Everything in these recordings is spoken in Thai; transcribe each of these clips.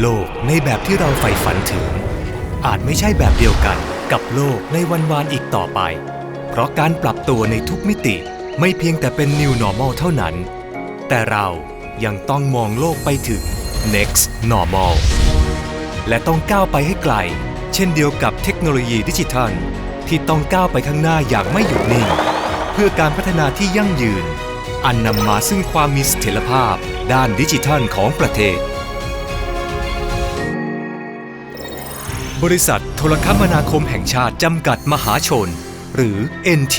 โลกในแบบที่เราใฝ่ฝันถึง อาจไม่ใช่แบบเดียวกันกับโลกในวันวานอีกต่อไป เพราะการปรับตัวในทุกมิติไม่เพียงแต่เป็น new normal เท่านั้น แต่เรายังต้องมองโลกไปถึง next normal และต้องก้าวไปให้ไกล เช่นเดียวกับเทคโนโลยีดิจิทัล ที่ต้องก้าวไปข้างหน้าอย่างไม่หยุดนิ่ง เพื่อการพัฒนาที่ยั่งยืน อันนำมาซึ่งความมีเสถียรภาพด้านดิจิทัลของประเทศ บริษัทโทรคมนาคมแห่งชาติจำกัดมหาชน หรือ NT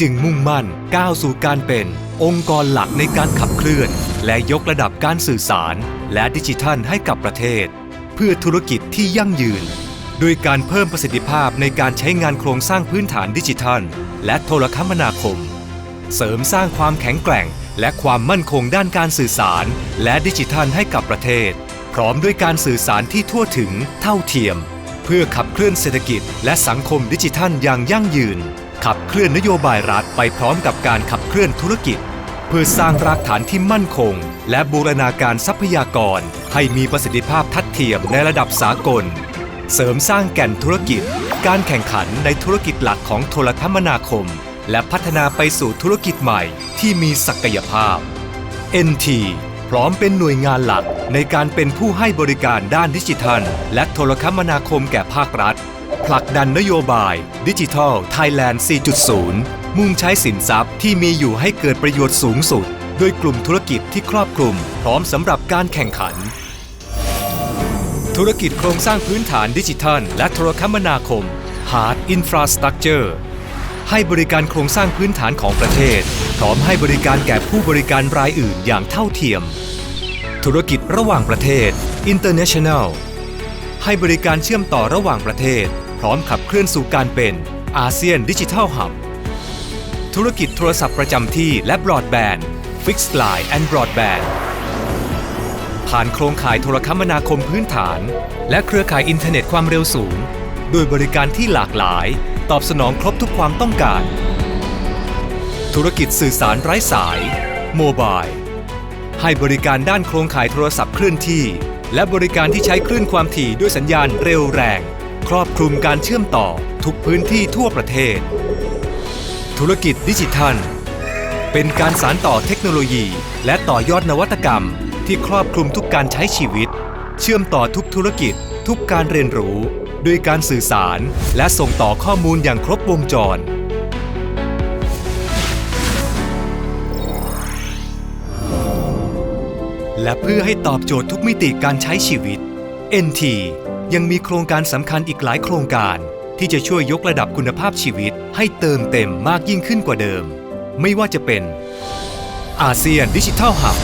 จึงมุ่งมั่นก้าวสู่การเป็นองค์กรหลักในการขับเคลื่อน และยกระดับการสื่อสาร และดิจิทัลให้กับประเทศ เพื่อธุรกิจที่ยั่งยืน โดยการเพิ่มประสิทธิภาพในการใช้งานโครงสร้างพื้นฐานดิจิทัล และโทรคมนาคม เสริมสร้างความแข็งแกร่ง และความมั่นคงด้านการสื่อสาร และดิจิทัลให้กับประเทศ พร้อมด้วยการสื่อสารที่ทั่วถึงเท่าเทียม เพื่อขับเคลื่อนเศรษฐกิจ และสังคมดิจิทัลอย่างยั่งยืน ขับเคลื่อนนโยบายรัฐไปพร้อมกับการขับเคลื่อนธุรกิจ เพื่อสร้างรากฐานที่มั่นคง และบูรณาการทรัพยากร ให้มีประสิทธิภาพทัดเทียมในระดับสากล เสริมสร้างแก่นธุรกิจ การแข่งขันในธุรกิจหลักของโทรคมนาคม และพัฒนาไปสู่ธุรกิจใหม่ที่มีศักยภาพ NT พร้อมเป็นหน่วยงานหลักในการเป็นผู้ให้บริการด้านดิจิทัล และโทรคมนาคมแก่ภาครัฐ ผลักดันนโยบายดิจิทัลไทยแลนด์ 4.0 มุ่งใช้สินทรัพย์ที่มีอยู่ให้เกิดประโยชน์สูงสุดโดยกลุ่มธุรกิจที่ครอบคลุม พร้อมสำหรับการแข่งขัน ธุรกิจโครงสร้างพื้นฐานดิจิทัล และโทรคมนาคม Hard Infrastructure ให้บริการโครงสร้างพื้นฐานของประเทศ พร้อมให้บริการแก่ผู้บริการรายอื่นอย่างเท่าเทียม ธุรกิจระหว่างประเทศ International ให้บริการเชื่อมต่อระหว่างประเทศ พร้อมขับเคลื่อนสู่การเป็นอาเซียนดิจิทัลฮับธุรกิจโทรศัพท์ประจำที่และบรอดแบนด์ Fixed Line and Broadband ผ่านโครงข่ายโทรคมนาคมพื้นฐาน และเครือข่ายอินเทอร์เน็ตความเร็วสูงโดยบริการที่หลากหลาย ตอบสนองครบทุกความต้องการ ธุรกิจสื่อสารไร้สาย โมบาย ให้บริการด้านโครงข่ายโทรศัพท์เคลื่อนที่ และบริการที่ใช้คลื่นความถี่ด้วยสัญญาณเร็วแรง ครอบคลุมการเชื่อมต่อทุกพื้นที่ทั่วประเทศ ธุรกิจดิจิทัล เป็นการสานต่อเทคโนโลยี และต่อยอดนวัตกรรม ที่ครอบคลุมทุกการใช้ชีวิต เชื่อมต่อทุกธุรกิจ ทุกการเรียนรู้ ด้วยการสื่อสารและส่งต่อข้อมูลอย่างครบวงจร และเพื่อให้ตอบโจทย์ทุกมิติการใช้ชีวิต NT ยังมีโครงการสำคัญอีกหลายโครงการ ที่จะช่วยยกระดับคุณภาพชีวิต ให้เติมเต็มมากยิ่งขึ้นกว่าเดิม ไม่ว่าจะเป็นอาเซียนดิจิทัลหับ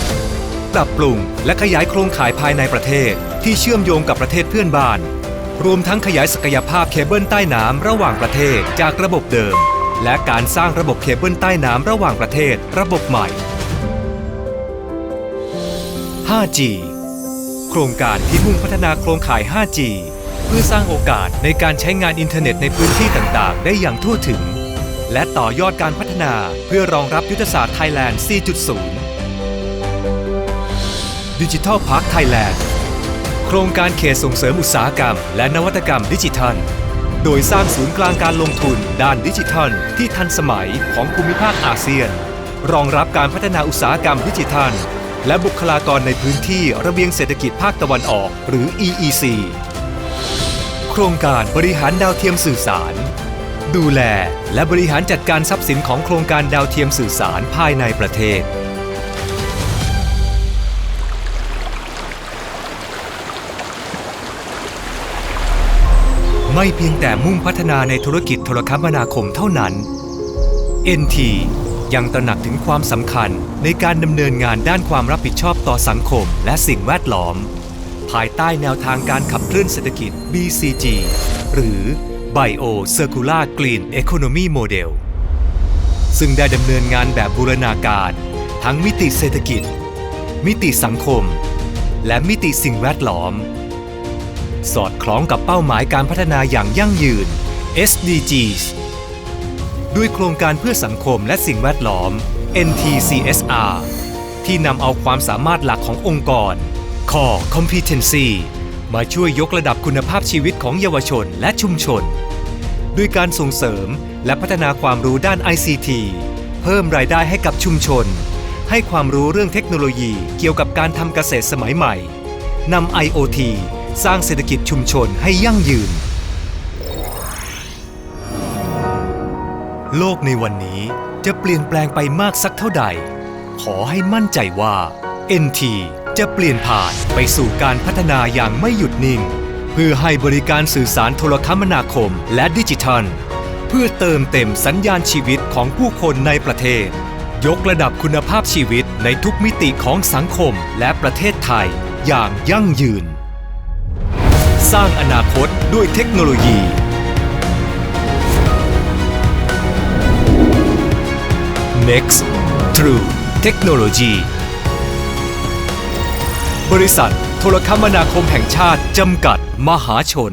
ปรับปรุงและขยายโครงข่ายภายในประเทศที่เชื่อมโยงกับประเทศเพื่อนบ้าน รวมทั้งขยายศักยภาพเคเบิลใต้น้ำระหว่างประเทศจากระบบเดิม และการสร้างระบบเคเบิลใต้น้ำระหว่างประเทศระบบใหม่ 5G โครงการที่มุ่งพัฒนาโครงข่าย 5G เพื่อสร้างโอกาสในการใช้งานอินเทอร์เน็ตในพื้นที่ต่างๆ ได้อย่างทั่วถึง และต่อยอดการพัฒนาเพื่อรองรับยุทธศาสตร์ไทยแลนด์ 4.0ดิจิทัลพาร์คไทยแลนด์ โครงการเขตส่งเสริมอุตสาหกรรม และนวัตกรรมดิจิทัล โดยสร้างศูนย์กลางการลงทุนด้านดิจิทัล ที่ทันสมัยของภูมิภาคอาเซียน รองรับการพัฒนาอุตสาหกรรมดิจิทัล และบุคลากรในพื้นที่ระเบียงเศรษฐกิจภาคตะวันออก หรือ EEC โครงการบริหารดาวเทียมสื่อสาร ดูแลและบริหารจัดการทรัพย์สินของโครงการดาวเทียมสื่อสารภายในประเทศ ไม่เพียงแต่มุ่งพัฒนาในธุรกิจโทรคมนาคมเท่านั้น NT ยังตระหนักถึงความสำคัญในการดำเนินงานด้านความรับผิดชอบต่อสังคมและสิ่งแวดล้อม ภายใต้แนวทางการขับเคลื่อนเศรษฐกิจ BCG หรือ Bio Circular Green Economy Model ซึ่งได้ดำเนินงานแบบบูรณาการ ทั้งมิติเศรษฐกิจ มิติสังคม และมิติสิ่งแวดล้อม สอดคล้องกับเป้าหมายการพัฒนาอย่างยั่งยืน SDGs ด้วยโครงการเพื่อสังคมและสิ่งแวดล้อม NTCSR ที่นำเอาความสามารถหลักขององค์กร Core Competency มาช่วยยกระดับคุณภาพชีวิตของเยาวชนและชุมชน ด้วยการส่งเสริมและพัฒนาความรู้ด้าน ICT เพิ่มรายได้ให้กับชุมชน ให้ความรู้เรื่องเทคโนโลยีเกี่ยวกับการทำเกษตรสมัยใหม่นำ IoT สร้างเศรษฐกิจชุมชนให้ยั่งยืน โลกในวันนี้จะเปลี่ยนแปลงไปมากสักเท่าใด ขอให้มั่นใจว่า NT จะเปลี่ยนผ่านไปสู่การพัฒนาอย่างไม่หยุดนิ่ง เพื่อให้บริการสื่อสารโทรคมนาคมและดิจิทัล เพื่อเติมเต็มสัญญาณชีวิตของผู้คนในประเทศ ยกระดับคุณภาพชีวิตในทุกมิติของสังคมและประเทศไทยอย่างยั่งยืน สร้างอนาคตด้วยเทคโนโลยี Next True Technology บริษัท โทรคมนาคมแห่งชาติ จำกัดมหาชน